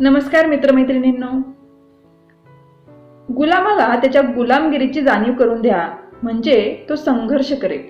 नमस्कार मित्रमैत्रिणींनो. गुलामाला त्याच्या गुलामगिरीची जाणीव करून द्या म्हणजे तो संघर्ष करेल.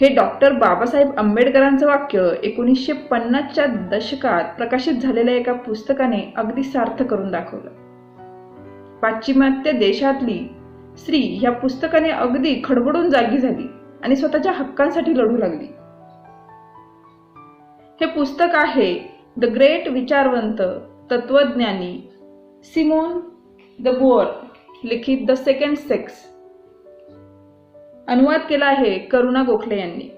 हे डॉक्टर बाबासाहेब आंबेडकरांचं वाक्य एकोणीसशे पन्नासच्या दशकात प्रकाशित झालेल्या एका पुस्तकाने अगदी सार्थ करून दाखवलं. पाश्चिमात्य देशातली स्त्री ह्या पुस्तकाने अगदी खडबडून जागी झाली आणि स्वतःच्या हक्कांसाठी लढू लागली. हे पुस्तक आहे द ग्रेट विचारवंत तत्वज्ञानी सिमोन द बोअर लिखित द सेकंड सेक्स. अनुवाद केला आहे करुणा गोखले यांनी.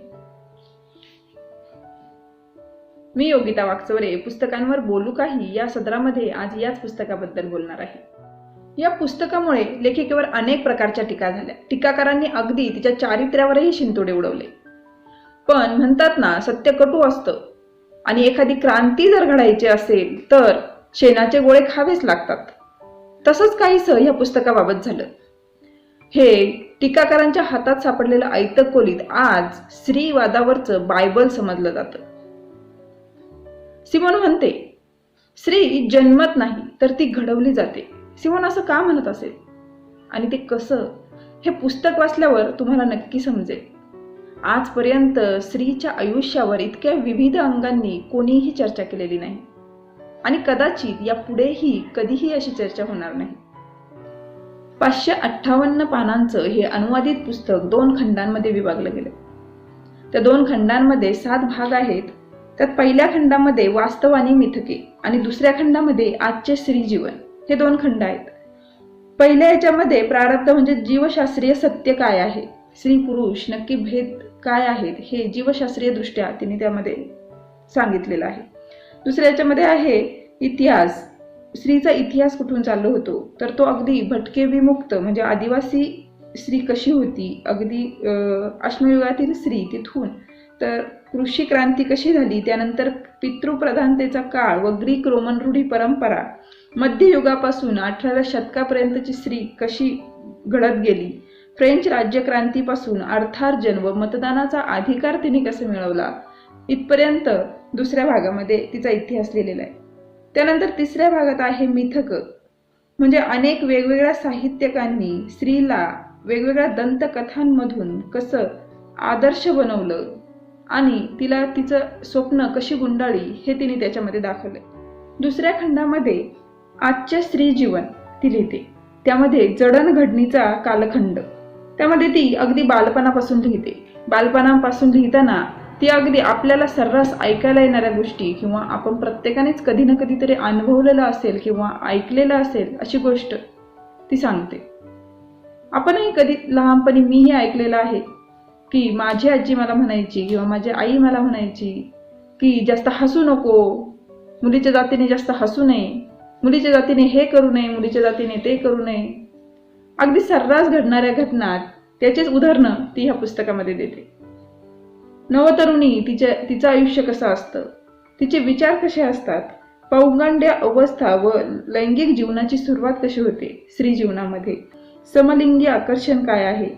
मी योगिता वागचवरे पुस्तकांवर बोलू काही या सदरामध्ये आज याच पुस्तकाबद्दल बोलणार आहे. या पुस्तकामुळे लेखिकेवर अनेक प्रकारच्या टीका झाल्या. टीकाकारांनी अगदी तिच्या चारित्र्यावरही शिंतोडे उडवले. पण म्हणतात ना सत्य कटू असतं. आणि एखादी क्रांती जर घडायची असेल तर शेणाचे गोळे खावेच लागतात. तसंच काहीसं या पुस्तकाबाबत झालं. हे टीकाकारांच्या हातात सापडलेलं ऐतक कोलीत आज स्त्रीवादावरचं बायबल समजलं जातं. सिमोन म्हणते स्त्री जन्मत नाही तर ती घडवली जाते. सिमोन असं का म्हणत असेल? आणि ते कसं? हे पुस्तक वाचल्यावर तुम्हाला नक्की समजेल. आजपर्यंत स्त्रीच्या आयुष्यावर इतक्या विविध अंगांनी कोणीही चर्चा केलेली नाही. आणि कदाचित या पुढेही कधीही अशी चर्चा होणार नाही. पाचशे अठ्ठावन्न पानांचं हे अनुवादित पुस्तक दोन खंडांमध्ये विभागलं गेलं. त्या दोन खंडांमध्ये सात भाग आहेत. त्यात पहिल्या खंडामध्ये वास्तव आणि मिथके आणि दुसऱ्या खंडामध्ये आजचे स्त्री जीवन हे दोन खंड आहेत. पहिल्या याच्यामध्ये प्रारब्ध म्हणजे जीवशास्त्रीय सत्य काय आहे? स्त्री पुरुष नक्की भेद काय आहेत हे जीवशास्त्रीय दृष्ट्या तिने त्यामध्ये सांगितलेलं आहे. दुसऱ्या याच्यामध्ये आहे इतिहास. स्त्रीचा इतिहास कुठून चाललो होतो? तर तो अगदी भटके विमुक्त म्हणजे आदिवासी स्त्री कशी होती? अगदी अश्मयुगातील स्त्री तिथून. तर कृषी क्रांती कशी झाली? त्यानंतर पितृप्रधानतेचा काळ व ग्रीक रोमन रूढी परंपरा. मध्ययुगापासून अठराव्या शतकापर्यंतची स्त्री कशी घडत गेली? फ्रेंच राज्यक्रांतीपासून अर्थार्जन व मतदानाचा अधिकार तिने कसा मिळवला? इथपर्यंत दुसऱ्या भागामध्ये तिचा इतिहास लिहिलेला आहे. त्यानंतर तिसऱ्या भागात आहे मिथक. म्हणजे अनेक वेगवेगळ्या साहित्यकांनी स्त्रीला वेगवेगळ्या दंतकथांमधून कसं आदर्श बनवलं आणि तिला तिचं स्वप्न कशी गुंडाळी हे तिने त्याच्यामध्ये दाखवलंय. दुसऱ्या खंडामध्ये आजचे स्त्री जीवन ती लिहिते. त्यामध्ये जडणघडणीचा कालखंड. त्यामध्ये ती अगदी बालपणापासून लिहिते. बालपणापासून लिहिताना ती अगदी आपल्याला सर्रास ऐकायला येणाऱ्या गोष्टी किंवा आपण प्रत्येकानेच कधी ना कधीतरी अनुभवलेलं असेल किंवा ऐकलेलं असेल अशी गोष्ट ती सांगते. आपणही कधी लहानपणी मीही ऐकलेलं आहे की माझी आजी मला म्हणायची किंवा माझी आई मला म्हणायची की जास्त हसू नको मुलीच्या जातीने जास्त हसू नये मुलीच्या जातीने हे करू नये मुलीच्या जातीने ते करू नये. अगदी सर्रास घडणाऱ्या घटना त्याचेच उदाहरणं ती ह्या पुस्तकामध्ये देते. नवतरुणी तिच्या तिचं आयुष्य कसं असतं? तिचे विचार कसे असतात? पौगंड्य अवस्था व लैंगिक जीवनाची सुरुवात कशी होते स्त्री जीवनामध्ये समलिंगी आकर्षण काय आहे?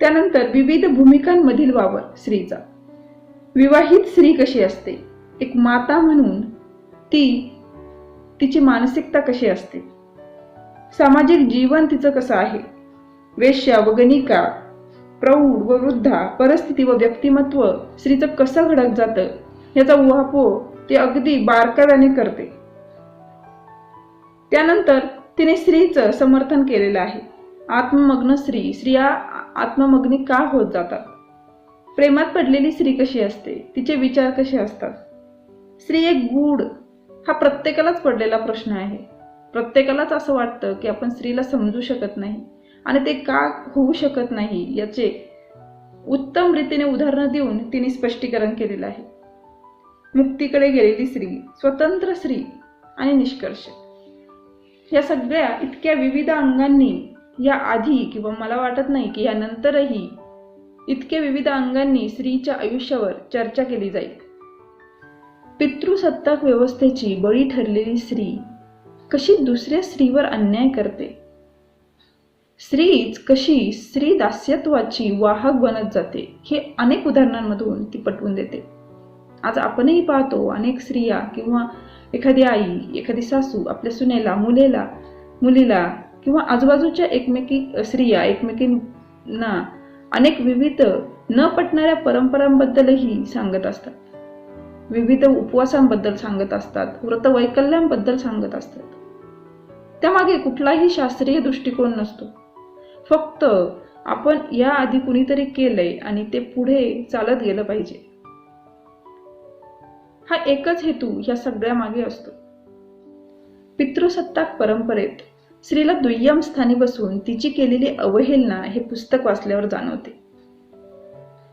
त्यानंतर विविध भूमिकांमधील वावर स्त्रीचा. विवाहित स्त्री कशी असते? एक माता म्हणून ती तिची मानसिकता कशी असते? सामाजिक जीवन तिचं कसं आहे? वेश्या व गणिका प्रौढ व वृद्धा परिस्थिती व व्यक्तिमत्व स्त्रीचं कसं घडत जातं याचा उहापोह ते अगदी बारकाव्याने करते. त्यानंतर तिने स्त्रीचं समर्थन केलेलं आहे. आत्ममग्न स्त्री स्त्रिया आत्ममग्नी का होत जातात? प्रेमात पडलेली स्त्री कशी असते? तिचे विचार कसे असतात? स्त्री एक गूढ हा प्रत्येकालाच पडलेला प्रश्न आहे. प्रत्येकालाच असं वाटतं की आपण स्त्रीला समजू शकत नाही. आणि ते का होऊ शकत नाही याचे उत्तम रीतीने उदाहरणं देऊन तिने स्पष्टीकरण केलेलं आहे. मुक्तीकडे गेलेली स्त्री स्वतंत्र स्त्री आणि निष्कर्ष. या सगळ्या इतक्या विविध अंगांनी या आधी किंवा मला वाटत नाही की यानंतरही इतक्या विविध अंगांनी स्त्रीच्या आयुष्यावर चर्चा केली जाईल. पितृसत्ताक व्यवस्थेची बळी ठरलेली स्त्री कशी दुसऱ्या स्त्रीवर अन्याय करते? स्त्रीच कशी स्त्री दास्यत्वाची वाहक बनत जाते हे अनेक उदाहरणांमधून ती पटवून देते. आज आपणही पाहतो अनेक स्त्रिया किंवा एखादी आई एखादी सासू आपल्या सुनेला मुलेला मुलीला किंवा आजूबाजूच्या एकमेकी स्त्रिया एकमेकींना अनेक विविध न पटणाऱ्या परंपरांबद्दलही सांगत असतात. विविध उपवासांबद्दल सांगत असतात व्रतवैकल्यांबद्दल सांगत असतात. त्यामागे कुठलाही शास्त्रीय दृष्टिकोन नसतो. फक्त आपण या आधी कुणीतरी केलंय आणि ते पुढे चालत गेलं पाहिजे. हा एकच हेतू या सगळ्या मागे असतो. पितृसत्ताक परंपरेत स्त्रीला दुय्यम स्थानी बसून तिची केलेली अवहेलना हे पुस्तक वाचल्यावर जाणवते.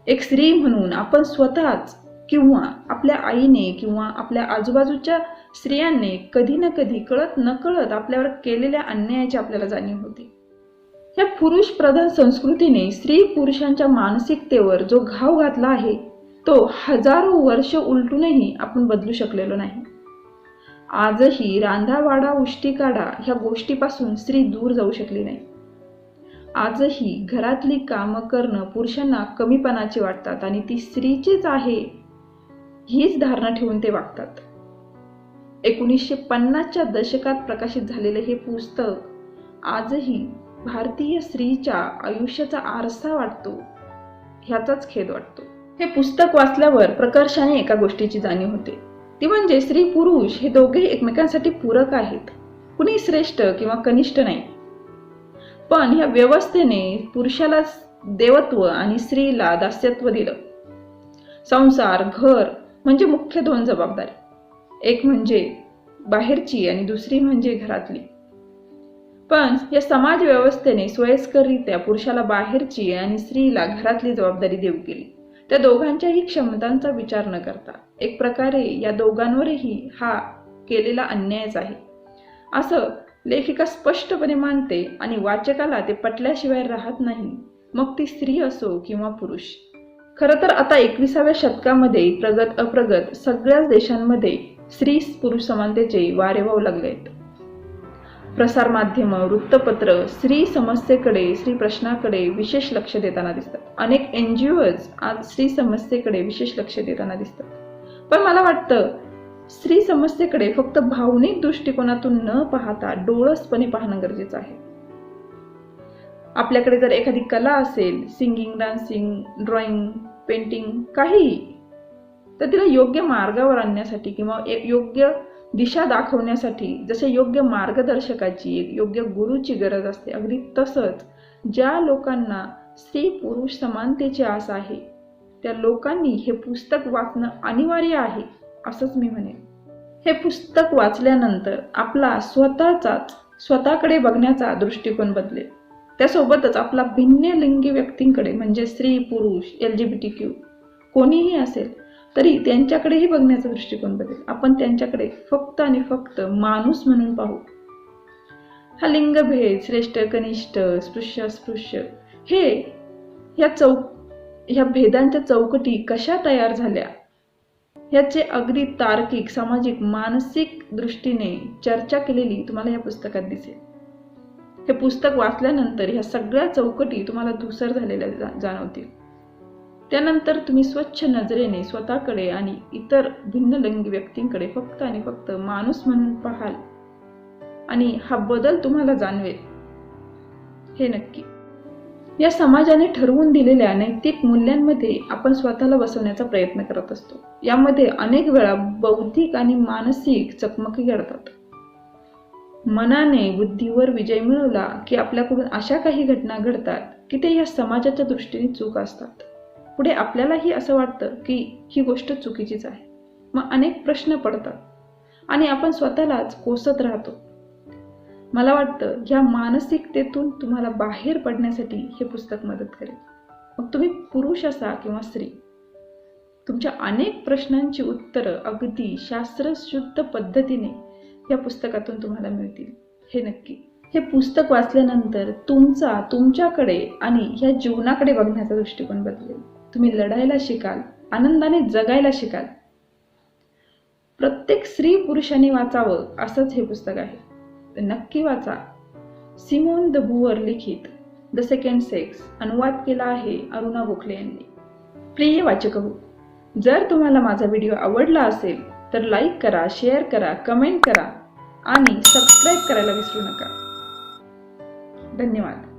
एक स्त्री म्हणून आपण स्वतःच किंवा आपल्या आईने किंवा आपल्या आजूबाजूच्या स्त्रियांनी कधी ना कधी कळत नकळत आपल्यावर केलेल्या अन्यायाची आपल्याला जाणीव होते. या पुरुष प्रधान संस्कृतीने स्त्री पुरुषांच्या मानसिकतेवर जो घाव घातला आहे तो हजारो वर्ष उलटूनही आपण बदलू शकलेलो नाही. आजही रांधावाडा उष्टीकाडा ह्या गोष्टीपासून स्त्री दूर जाऊ शकली नाही. आजही घरातली कामं करणं पुरुषांना कमीपणाची वाटतात आणि ती स्त्रीचीच आहे हीच धारणा ठेवून ते वागतात. एकोणीसशे पन्नासच्या दशकात प्रकाशित झालेले हे पुस्तक आजही भारतीय स्त्रीच्या आयुष्याचा आरसा वाटतो ह्याचाच खेद वाटतो. हे पुस्तक वाचल्यावर प्रकर्षाने एका गोष्टीची जाणीव होते. ती म्हणजे स्त्री पुरुष हे दोघे एकमेकांसाठी पूरक आहेत. कुणी श्रेष्ठ किंवा कनिष्ठ नाही. पण ह्या व्यवस्थेने पुरुषाला देवत्व आणि स्त्रीला दास्यत्व दिलं. संसार घर म्हणजे मुख्य दोन जबाबदारी. एक म्हणजे बाहेरची आणि दुसरी म्हणजे घरातली. पण या समाज व्यवस्थेने सोयीस्कररित्या पुरुषाला बाहेरची आणि स्त्रीला घरातली जबाबदारी देऊ केली. त्या दोघांच्याही क्षमतांचा विचार न करता एक प्रकारे या दोघांवरही हा केलेला अन्यायच आहे. असं लेखिका स्पष्टपणे मानते आणि वाचकाला ते पटल्याशिवाय राहत नाही. मग ती स्त्री असो किंवा पुरुष. खरं तर आता एकविसाव्या शतकामध्ये प्रगत अप्रगत सगळ्याच देशांमध्ये स्त्री पुरुष समानतेचे वारे वाहू लागले आहेत प्रसारमाध्यम वृत्तपत्र स्त्री समस्येकडे स्त्री प्रश्नाकडे विशेष लक्ष देताना दिसतात. अनेक एन जी ओज आज स्त्री समस्येकडे विशेष लक्ष देताना दिसतात. पण मला वाटतं स्त्री समस्येकडे फक्त भावनिक दृष्टिकोनातून न पाहता डोळसपणे पाहणं गरजेचं आहे. आपल्याकडे जर एखादी कला असेल सिंगिंग डान्सिंग ड्रॉइंग पेंटिंग काहीही तर तिला योग्य मार्गावर आणण्यासाठी किंवा एक योग्य दिशा दाखवण्यासाठी जसे योग्य मार्गदर्शकाची योग्य गुरुची गरज असते. अगदी तसंच ज्या लोकांना स्त्री पुरुष समानतेची आस आहे त्या लोकांनी हे पुस्तक वाचणं अनिवार्य आहे असंच मी म्हणेन. हे पुस्तक वाचल्यानंतर आपला स्वतःचाच स्वतःकडे बघण्याचा दृष्टिकोन बदलेल. त्यासोबतच आपला भिन्न लिंगी व्यक्तींकडे म्हणजे स्त्री पुरुष L G B T Q कोणीही असेल तरी त्यांच्याकडेही बघण्याचा दृष्टिकोन बदल आपण त्यांच्याकडे फक्त आणि फक्त माणूस म्हणून पाहू. हा लिंगभेद श्रेष्ठ कनिष्ठ स्पृश्य अस्पृश्य हे ह्या चौक ह्या भेदांच्या चौकटी कशा तयार झाल्या? याचे अगदी तार्किक सामाजिक मानसिक दृष्टीने चर्चा केलेली तुम्हाला या पुस्तकात दिसेल. हे पुस्तक वाचल्यानंतर ह्या सगळ्या चौकटी तुम्हाला धुसर झालेल्या जा- जाणवतील. त्यानंतर तुम्ही स्वच्छ नजरेने स्वतःकडे आणि इतर भिन्न लिंगी व्यक्तींकडे फक्त आणि फक्त माणूस म्हणून पाहाल. आणि हा बदल तुम्हाला जाणवेल. हे नक्की. या समाजाने ठरवून दिलेल्या नैतिक मूल्यांमध्ये आपण स्वतःला बसवण्याचा प्रयत्न करत असतो. यामध्ये अनेक वेळा बौद्धिक आणि मानसिक चकमकी घडतात. मनाने बुद्धीवर विजय मिळवला की आपल्याकडून अशा काही घटना घडतात की ते या समाजाच्या दृष्टीने चूक असतात. पुढे आपल्यालाही असं वाटतं की ही गोष्ट चुकीचीच आहे. मग अनेक प्रश्न पडतात आणि आपण स्वतःलाच कोसत राहतो. मला वाटतं ह्या मानसिकतेतून तुम्हाला बाहेर पडण्यासाठी हे पुस्तक मदत करेल. मग तुम्ही पुरुष असा किंवा स्त्री? तुमच्या अनेक प्रश्नांची उत्तरं अगदी शास्त्रशुद्ध पद्धतीने या पुस्तकातून तुम्हाला मिळतील. हे नक्की. हे पुस्तक वाचल्यानंतर तुमचा तुमच्याकडे आणि ह्या जीवनाकडे बघण्याचा दृष्टिकोन बदलेल. तुम्ही लढायला शिकाल आनंदाने जगायला शिकाल. प्रत्येक स्त्री पुरुषांनी वाचावं असंच हे पुस्तक आहे. तर नक्की वाचा. सिमोन द बुअर लिखित द सेकंड सेक्स अनुवाद केला आहे अरुणा गोखले यांनी. प्रिय वाचक हो जर तुम्हाला माझा व्हिडिओ आवडला असेल तर लाईक करा शेअर करा कमेंट करा आणि सबस्क्राईब करायला विसरू नका. धन्यवाद.